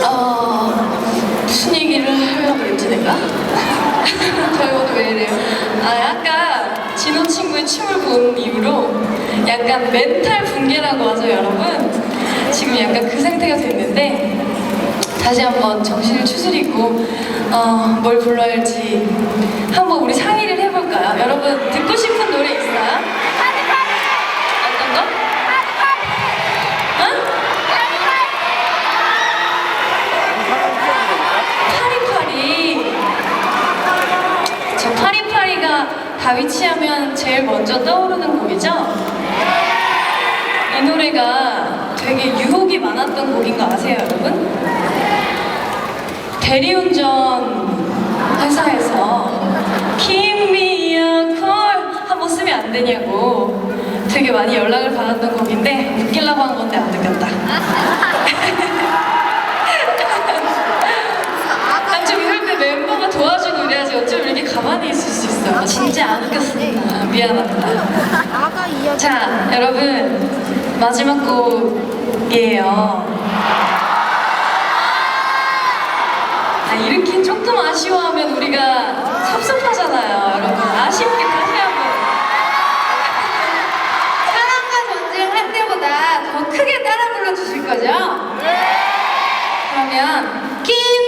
어, 무슨 얘기를 하려고 했지 내가? 저희 오늘 왜 이래요? 아 아까 진호 친구의 춤을 본 이후로 약간 멘탈 붕괴라고 하죠 여러분? 지금 약간 그 상태가 됐는데 다시 한번 정신을 추스리고 어, 뭘 불러야 할지 한번 우리 상의를 해볼까요? 여러분 듣고 싶은 노래 있어요? 어떤 거? 응? 파리파리 저 파리파리가 다위치 하면 제일 먼저 떠오르는 곡이죠? 이 노래가 되게 유혹이 많았던 곡인 거 아세요 여러분? 대리운전 회사에서 Give me a call 한번 쓰면 안 되냐고 되게 많이 연락을 받았던 곡인데 웃기려고 한 건데 안 웃겼다 한쪽 이럴 때 멤버가 도와주고 이래야지 어쩜 이렇게 가만히 있을 수 있어요 진짜 안 웃겼습니다 미안합니다. 자, 여러분 마지막 곡이에요. 아, 이렇게 조금 아쉬워하면 우리가 섭섭하잖아요, 여러분. 아쉽게 다시 한번. 사랑과 전쟁 할 때보다 더 크게 따라 불러주실 거죠? 그러면 Give